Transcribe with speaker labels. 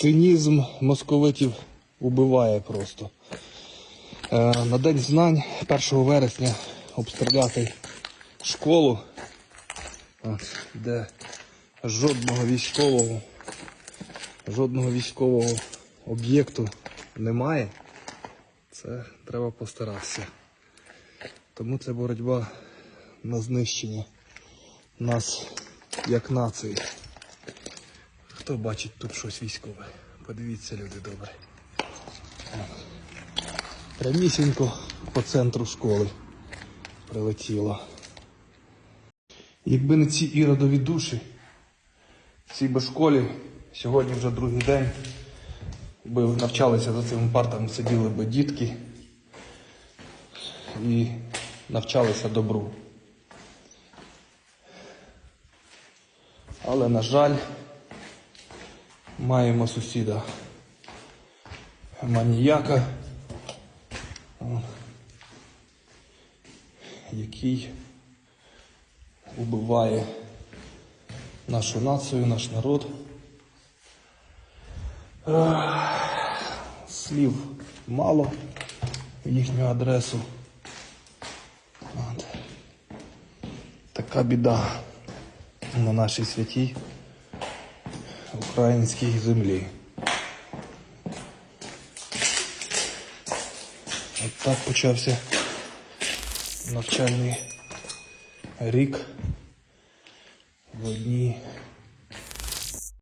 Speaker 1: Цинізм московитів убиває просто. Е, на День знань 1 вересня обстріляти школу, де жодного військового, жодного військового об'єкту немає. Це треба постаратися. Тому це боротьба на знищення нас як нації. Хто бачить тут щось військове? Подивіться, люди добре. Прямісінько по центру школи прилетіло. Якби не ці іродові душі, в цій би школі сьогодні вже другий день, би навчалися за цими партами, сиділи би дітки і навчалися добру. Але, на жаль, маємо сусіда маніяка, який убиває нашу націю, наш народ. Слів мало в їхню адресу. Така біда на нашій святій українській землі. От так почався навчальний рік в одній